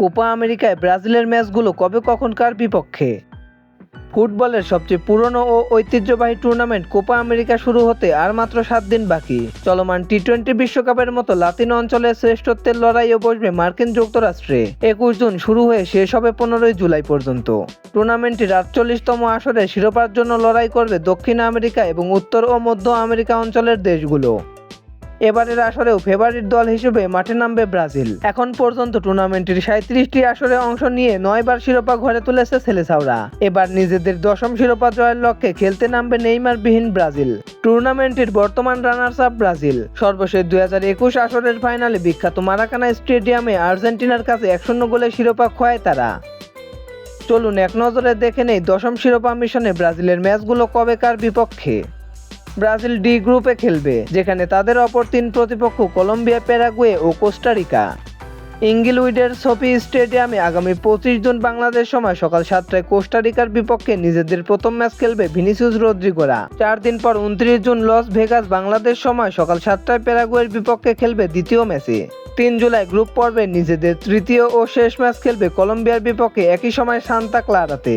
Copa আমেরিকায় ব্রাজিলের ম্যাচগুলো কবে, কখন, কার বিপক্ষে? ফুটবলের সবচেয়ে পুরনো ও ঐতিহ্যবাহী টুর্নামেন্ট কোপা আমেরিকা শুরু হতে আর মাত্র সাত দিন বাকি। চলমান টি টোয়েন্টি বিশ্বকাপের মতো লাতিন অঞ্চলের শ্রেষ্ঠত্বের লড়াইও বসবে মার্কিন যুক্তরাষ্ট্রে। একুশ জুন শুরু হয়ে শেষ হবে পনেরোই জুলাই পর্যন্ত। টুর্নামেন্টটির আটচল্লিশতম আসরে শিরোপার জন্য লড়াই করবে দক্ষিণ আমেরিকা এবং উত্তর ও মধ্য আমেরিকা অঞ্চলের দেশগুলো। এবারের আসরেও ফেভারিট দল হিসেবে মাঠে নামবে ব্রাজিল। এখন পর্যন্ত টুর্নামেন্টের সাঁত্রিশটি আসরে অংশ নিয়ে নয়বার শিরোপা ঘরে তুলেছে সেলেসাওরা। এবার নিজেদের দশম শিরোপা জয়ের লক্ষ্যে খেলতে নামবে নেইমারবিহীন ব্রাজিল। টুর্নামেন্টের বর্তমান রানার্স আপ ব্রাজিল। সর্বশেষ দুই হাজার একুশ আসরের ফাইনালে বিখ্যাত মারাকানা স্টেডিয়ামে আর্জেন্টিনার কাছে এক শূন্য গোলে শিরোপা খোয়ায় তারা। চলুন এক নজরে দেখে নেই দশম শিরোপা মিশনে ব্রাজিলের ম্যাচগুলো কবে কার বিপক্ষে। ব্রাজিল ডি গ্রুপে খেলবে, যেখানে তাদের অপর তিন প্রতিপক্ষ কলম্বিয়া, প্যারাগুয়ে ও কোস্টারিকা। ইঙ্গিলউইডের সোফি স্টেডিয়ামে আগামী পঁচিশ জুন বাংলাদেশ সময় সকাল সাতটায় কোস্টারিকার বিপক্ষে নিজেদের প্রথম ম্যাচ খেলবে ভিনিসিয়াস রদ্রিগোরা। চার দিন পর উনত্রিশ জুন লস ভেগাস বাংলাদেশ সময় সকাল সাতটায় প্যারাগুয়ের বিপক্ষে খেলবে দ্বিতীয় ম্যাচে। তিন জুলাই গ্রুপ পর্বে নিজেদের তৃতীয় ও শেষ ম্যাচ খেলবে কলম্বিয়ার বিপক্ষে একই সময় সান্তা ক্লারাতে।